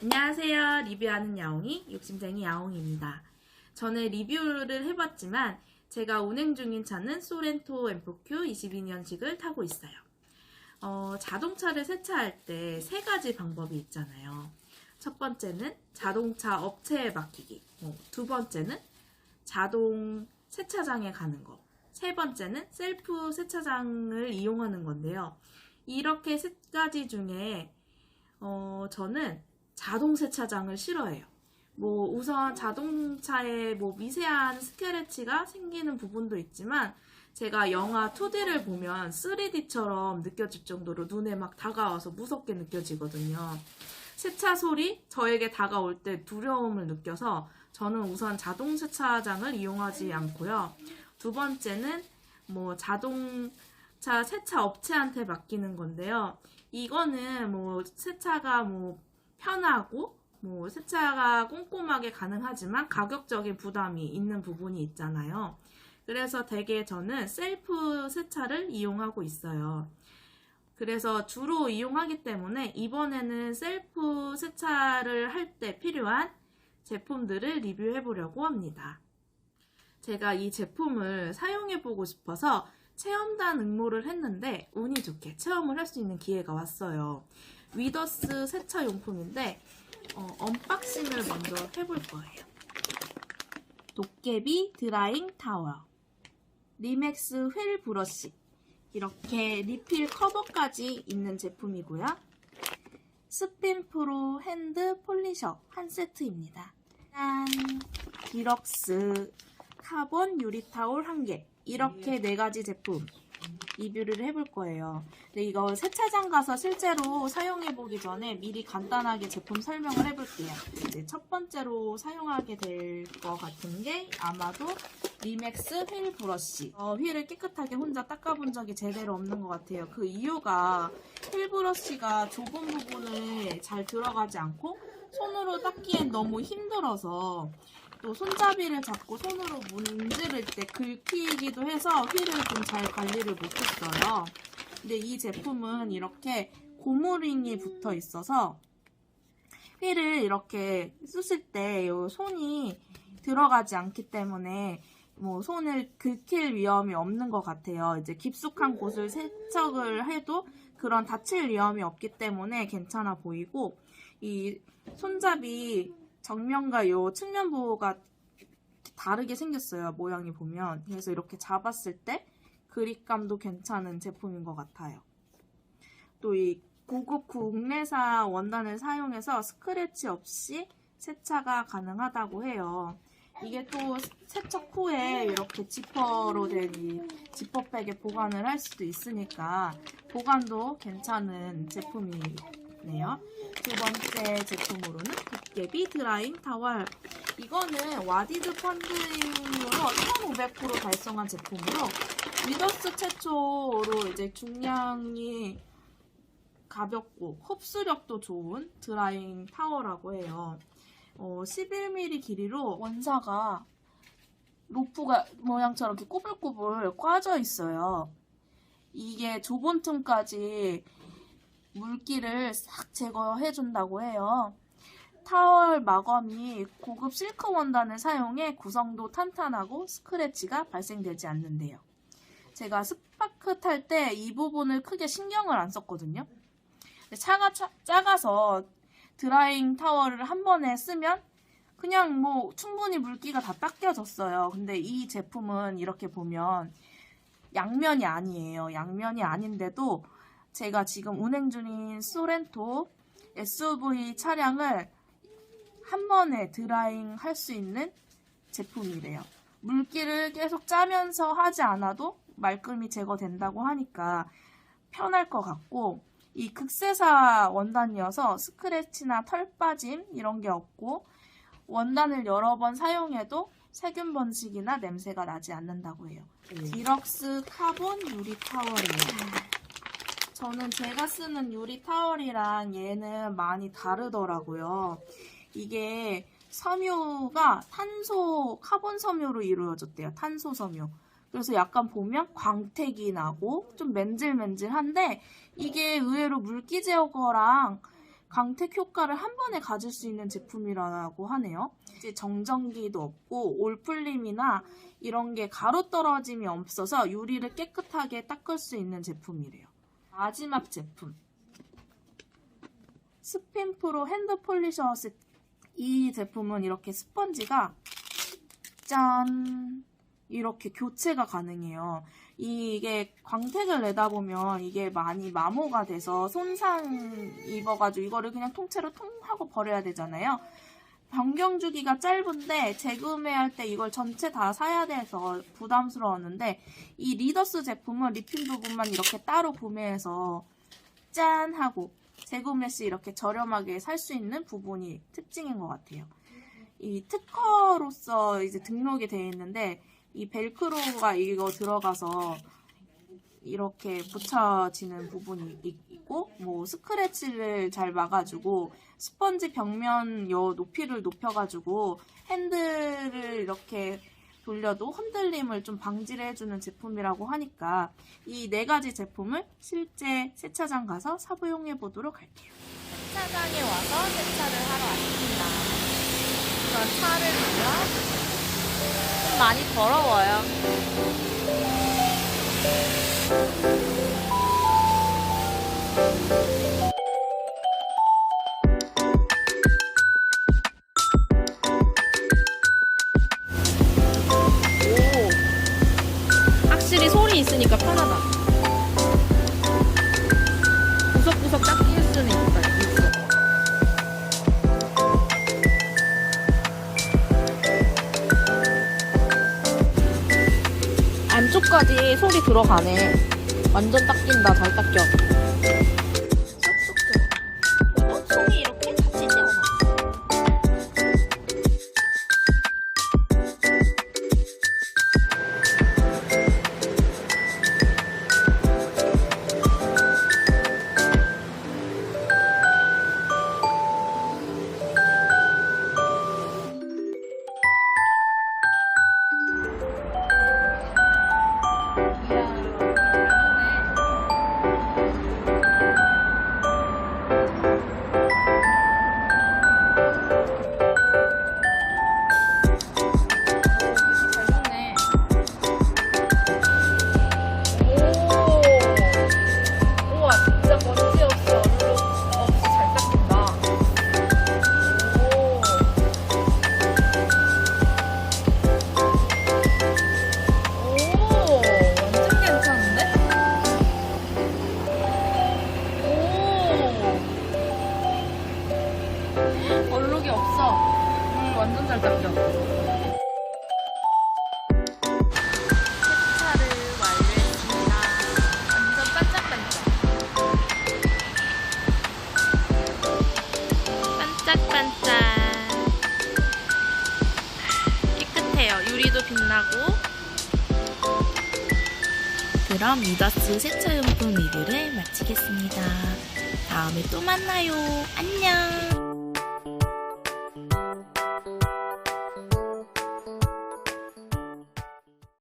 안녕하세요. 리뷰하는 야옹이, 욕심쟁이 야옹입니다. 전에 리뷰를 해봤지만 제가 운행 중인 차는 소렌토 M4Q 22년식을 타고 있어요. 어, 자동차를 세차할 때 세 가지 방법이 있잖아요. 첫 번째는 자동차 업체에 맡기기. 어, 두 번째는 자동 세차장에 가는 거. 세 번째는 셀프 세차장을 이용하는 건데요. 이렇게 세 가지 중에 어, 저는 자동 세차장을 싫어해요. 뭐 우선 자동차에 뭐 미세한 스크래치가 생기는 부분도 있지만 제가 영화 2D를 보면 3D처럼 느껴질 정도로 눈에 막 다가와서 무섭게 느껴지거든요. 세차 소리 저에게 다가올 때 두려움을 느껴서 저는 우선 자동 세차장을 이용하지 않고요. 두 번째는 뭐 자동차 세차 업체한테 맡기는 건데요. 이거는 뭐 세차가 뭐 편하고 뭐 세차가 꼼꼼하게 가능하지만 가격적인 부담이 있는 부분이 있잖아요. 그래서 대개 저는 셀프 세차를 이용하고 있어요. 그래서 주로 이용하기 때문에 이번에는 셀프 세차를 할 때 필요한 제품들을 리뷰해 보려고 합니다. 제가 이 제품을 사용해 보고 싶어서 체험단 응모를 했는데 운이 좋게 체험을 할 수 있는 기회가 왔어요. 위더스 세차 용품인데 어, 언박싱을 먼저 해볼 거예요. 도깨비 드라잉 타워 리맥스 휠 브러쉬 이렇게 리필 커버까지 있는 제품이고요. 스핀 프로 핸드 폴리셔 한 세트입니다. 짠! 디럭스 카본 유리 타올 한 개. 이렇게 네 가지 제품 리뷰를 해볼 거예요. 근데 이거 세차장 가서 실제로 사용해 보기 전에 미리 간단하게 제품 설명을 해볼게요. 이제 첫 번째로 사용하게 될 것 같은 게 아마도 리맥스 휠 브러쉬. 어, 휠을 깨끗하게 혼자 닦아본 적이 제대로 없는 것 같아요. 그 이유가 휠 브러쉬가 좁은 부분을 잘 들어가지 않고 손으로 닦기엔 너무 힘들어서 또 손잡이를 잡고 손으로 문지를 때 긁히기도 해서 휠을 좀 잘 관리를 못했어요. 근데 이 제품은 이렇게 고무링이 붙어 있어서 휠을 이렇게 쓰실 때 손이 들어가지 않기 때문에 뭐 손을 긁힐 위험이 없는 것 같아요. 이제 깊숙한 곳을 세척을 해도 그런 다칠 위험이 없기 때문에 괜찮아 보이고 이 손잡이 정면과 요 측면 부호가 다르게 생겼어요. 모양이 보면. 그래서 이렇게 잡았을 때 그립감도 괜찮은 제품인 것 같아요. 또 이 고급 국내사 원단을 사용해서 스크래치 없이 세차가 가능하다고 해요. 이게 또 세척 후에 이렇게 지퍼로 된 이 지퍼백에 보관을 할 수도 있으니까 보관도 괜찮은 제품이 네요. 두 번째 제품으로는 도깨비 드라잉 타월. 이거는 와디드 펀딩으로 1500% 달성한 제품으로 위더스 최초로 이제 중량이 가볍고 흡수력도 좋은 드라잉 타워라고 해요. 어, 11mm 길이로 원사가 로프가 모양처럼 이렇게 꼬불꼬불 꽈져 있어요. 이게 좁은 틈까지 물기를 싹 제거해 준다고 해요. 타월 마검이 고급 실크 원단을 사용해 구성도 탄탄하고 스크래치가 발생되지 않는데요. 제가 스파크 탈 때 이 부분을 크게 신경을 안 썼거든요. 차가 차- 작아서 드라잉 타월을 한 번에 쓰면 그냥 뭐 충분히 물기가 다 닦여졌어요. 근데 이 제품은 이렇게 보면 양면이 아니에요. 양면이 아닌데도 제가 지금 운행 중인 소렌토 SUV 차량을 한 번에 드라잉 할 수 있는 제품이래요. 물기를 계속 짜면서 하지 않아도 말끔히 제거된다고 하니까 편할 것 같고 이 극세사 원단이어서 스크래치나 털 빠짐 이런 게 없고 원단을 여러 번 사용해도 세균 번식이나 냄새가 나지 않는다고 해요. 디럭스 카본 유리 타월이에요. 저는 제가 쓰는 유리 타월이랑 얘는 많이 다르더라고요. 이게 섬유가 탄소, 카본 섬유로 이루어졌대요. 탄소 섬유. 그래서 약간 보면 광택이 나고 좀 맨질맨질한데 이게 의외로 물기 제거랑 광택 효과를 한 번에 가질 수 있는 제품이라고 하네요. 이제 정전기도 없고 올풀림이나 이런 게 가루 떨어짐이 없어서 유리를 깨끗하게 닦을 수 있는 제품이래요. 마지막 제품. 스핀 프로 핸드 폴리셔 세트. 이 제품은 이렇게 스펀지가 짠 이렇게 교체가 가능해요. 이게 광택을 내다 보면 이게 많이 마모가 돼서 손상 입어가지고 이거를 그냥 통째로 통 하고 버려야 되잖아요. 변경 주기가 짧은데 재구매할 때 이걸 전체 다 사야 돼서 부담스러웠는데 이 리더스 제품은 리필 부분만 이렇게 따로 구매해서 짠 하고 재구매 시 이렇게 저렴하게 살 수 있는 부분이 특징인 것 같아요. 이 특허로서 이제 등록이 되어 있는데 이 벨크로가 이거 들어가서 이렇게 붙여지는 부분이 있- 있고 뭐 스크래치를 잘 막아주고 스펀지 벽면 여 높이를 높여가지고 핸들을 이렇게 돌려도 흔들림을 좀 방지를 해주는 제품이라고 하니까 이 네 가지 제품을 실제 세차장 가서 사부용해 보도록 할게요. 세차장에 와서 세차를 하러 왔습니다. 우선 차를 보면 좀 많이 더러워요. Thank you. 안쪽까지 소리 들어가네. 완전 닦인다, 잘 닦여. 빛나고. 그럼 미더스 세차용품 리뷰를 마치겠습니다. 다음에 또 만나요. 안녕.